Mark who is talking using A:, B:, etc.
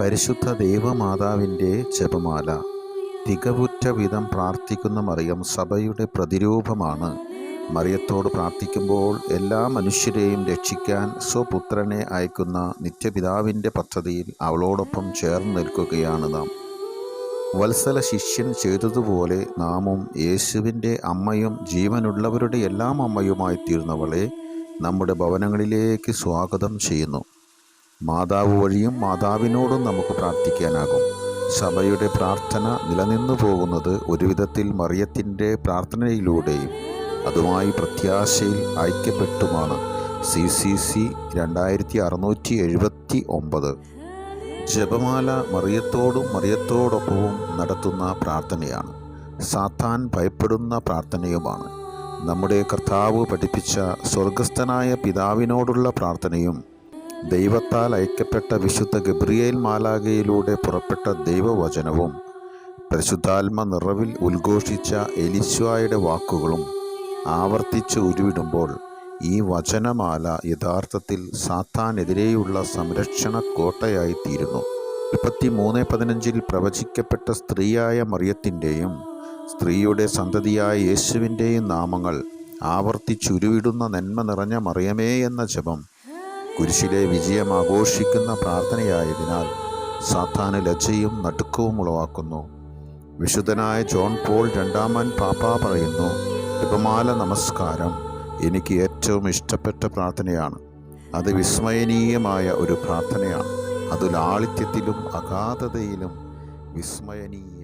A: പരിശുദ്ധ ദേവമാതാവിന്റെ ജപമാല. തികവുറ്റ വിധം പ്രാർത്ഥിക്കുന്ന മറിയം സഭയുടെ പ്രതിരൂപമാണ്. മറിയത്തോട് പ്രാർത്ഥിക്കുമ്പോൾ എല്ലാ മനുഷ്യരെയും രക്ഷിക്കാൻ സ്വപുത്രനെ അയക്കുന്ന നിത്യപിതാവിന്റെ പദ്ധതിയിൽ അവളോടൊപ്പം ചേർന്ന് നിൽക്കുകയാണ് നാം. വത്സല ശിഷ്യൻ ചെയ്തതുപോലെ നാമും യേശുവിന്റെ അമ്മയും ജീവനുള്ളവരുടെ എല്ലാം അമ്മയുമായി തീർന്നവളെ നമ്മുടെ ഭവനങ്ങളിലേക്ക് സ്വാഗതം ചെയ്യുന്നു. മാതാവ് വഴിയും മാതാവിനോടും നമുക്ക് പ്രാർത്ഥിക്കാനാകും. സഭയുടെ പ്രാർത്ഥന നിലനിന്നു പോകുന്നത് ഒരുവിധത്തിൽ മറിയത്തിന്റെ പ്രാർത്ഥനയിലൂടെയും അതുമായി പ്രത്യാശയിൽ ഐക്യപ്പെട്ടുമാണ്. സി സി സി രണ്ടായിരത്തി അറുന്നൂറ്റി എഴുപത്തി ഒമ്പത് ജപമാല മറിയത്തോടും മറിയത്തോടൊപ്പവും നടത്തുന്ന പ്രാർത്ഥനയാണ്. സാത്താൻ ഭയപ്പെടുന്ന പ്രാർത്ഥനയുമാണ്. നമ്മുടെ കർത്താവ് പഠിപ്പിച്ച സ്വർഗസ്ഥനായ പിതാവിനോടുള്ള പ്രാർത്ഥനയും ദൈവത്താൽ അയക്കപ്പെട്ട വിശുദ്ധ ഗബ്രിയേൽ മാലാകയിലൂടെ പുറപ്പെട്ട ദൈവവചനവും പരിശുദ്ധാത്മ നിറവിൽ ഉദ്ഘോഷിച്ച എലിശ്വായുടെ വാക്കുകളും ആവർത്തിച്ച് ഉരുവിടുമ്പോൾ ഈ വചനമാല യഥാർത്ഥത്തിൽ സാത്താനെതിരെയുള്ള സംരക്ഷണ കോട്ടയായിത്തീരുന്നു. മുപ്പത്തി മൂന്ന് പതിനഞ്ചിൽ പ്രവചിക്കപ്പെട്ട സ്ത്രീയായ മറിയത്തിന്റെയും സ്ത്രീയുടെ സന്തതിയായ യേശുവിന്റെയും നാമങ്ങൾ ആവർത്തിച്ചുരുവിടുന്ന നന്മ നിറഞ്ഞ മറിയമേ എന്ന ജപം കുരിശിലെ വിജയം ആഘോഷിക്കുന്ന പ്രാർത്ഥനയായതിനാൽ സാത്താന് ലജ്ജയും നടുക്കവും ഉളവാക്കുന്നു. വിശുദ്ധനായ ജോൺ പോൾ രണ്ടാമൻ പാപ്പ പറയുന്നു ജപമാല നമസ്കാരം എനിക്ക് ഏറ്റവും ഇഷ്ടപ്പെട്ട പ്രാർത്ഥനയാണ്. അത് വിസ്മയനീയമായ ഒരു പ്രാർത്ഥനയാണ്. അത് ലാളിത്യത്തിലും അഗാധതയിലും വിസ്മയനീയ